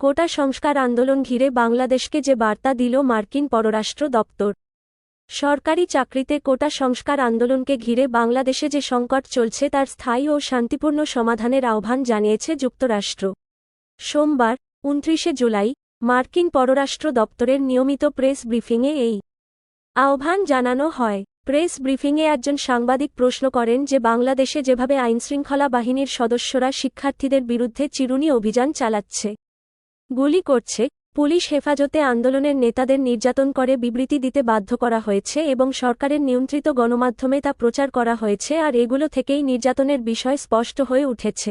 কোটা সংস্কার আন্দোলন ঘিরে বাংলাদেশকে যে বার্তা দিল মার্কিন পররাষ্ট্র দপ্তর। সরকারি চাকরিতে কোটা সংস্কার আন্দোলনকে ঘিরে বাংলাদেশে যে সংকট চলছে তার স্থায়ী ও শান্তিপূর্ণ সমাধানের আহ্বান জানিয়েছে যুক্তরাষ্ট্র। সোমবার, উনত্রিশে জুলাই, মার্কিন পররাষ্ট্র দপ্তরের নিয়মিত প্রেস ব্রিফিংয়ে এই আহ্বান জানানো হয়। প্রেস ব্রিফিংয়ে একজন সাংবাদিক প্রশ্ন করেন যে বাংলাদেশে যেভাবে আইনশৃঙ্খলা বাহিনীর সদস্যরা শিক্ষার্থীদের বিরুদ্ধে চিরুনি অভিযান চালাচ্ছে গুলি করছে, পুলিশ হেফাজতে আন্দোলনের নেতাদের নির্যাতন করে বিবৃতি দিতে বাধ্য করা হয়েছে এবং সরকারের নিয়ন্ত্রিত গণমাধ্যমে তা প্রচার করা হয়েছে আর এগুলো থেকেই নির্যাতনের বিষয় স্পষ্ট হয়ে উঠেছে।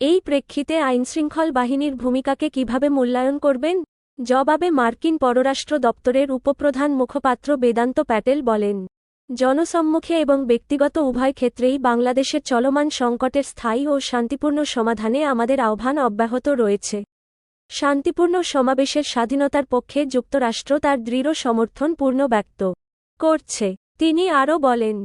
এই প্রেক্ষিতে আইনশৃঙ্খল বাহিনীর ভূমিকাকে কীভাবে মূল্যায়ন করবেন? জবাবে মার্কিন পররাষ্ট্র দপ্তরের উপপ্রধান মুখপাত্র বেদান্ত প্যাটেল বলেন, জনসম্মুখে এবং ব্যক্তিগত উভয় ক্ষেত্রেই বাংলাদেশের চলমান সংকটের স্থায়ী ও শান্তিপূর্ণ সমাধানে আমাদের আহ্বান অব্যাহত রয়েছে। শান্তিপূর্ণ সমাবেশের স্বাধীনতার পক্ষে যুক্তরাষ্ট্র তার দৃঢ় সমর্থন পূর্ণ ব্যক্ত করছে। তিনি আরও বলেন,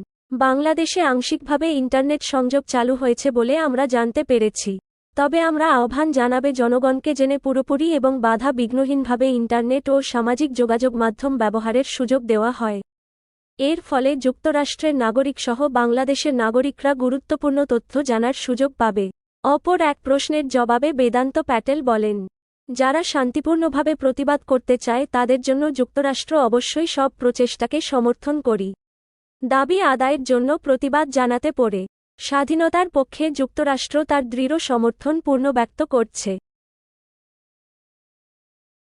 বাংলাদেশে আংশিকভাবে ইন্টারনেট সংযোগ চালু হয়েছে বলে আমরা জানতে পেরেছি। তবে আমরা আহ্বান জানাবে জনগণকে জেনে পুরোপুরি এবং বাধা বিঘ্নহীনভাবে ইন্টারনেট ও সামাজিক যোগাযোগ মাধ্যম ব্যবহারের সুযোগ দেওয়া হয়। এর ফলে যুক্তরাষ্ট্রের নাগরিকসহ বাংলাদেশের নাগরিকরা গুরুত্বপূর্ণ তথ্য জানার সুযোগ পাবে। অপর এক প্রশ্নের জবাবে বেদান্ত প্যাটেল বলেন যারা শান্তিপূর্ণভাবে প্রতিবাদ করতে চায় তাদের জন্য যুক্তরাষ্ট্র অবশ্যই সব প্রচেষ্টাকে সমর্থন করি। দাবি আদায়ের জন্য প্রতিবাদ জানাতে পড়ে। স্বাধীনতার পক্ষে যুক্তরাষ্ট্র তার দৃঢ় সমর্থন পূর্ণ ব্যক্ত করছে।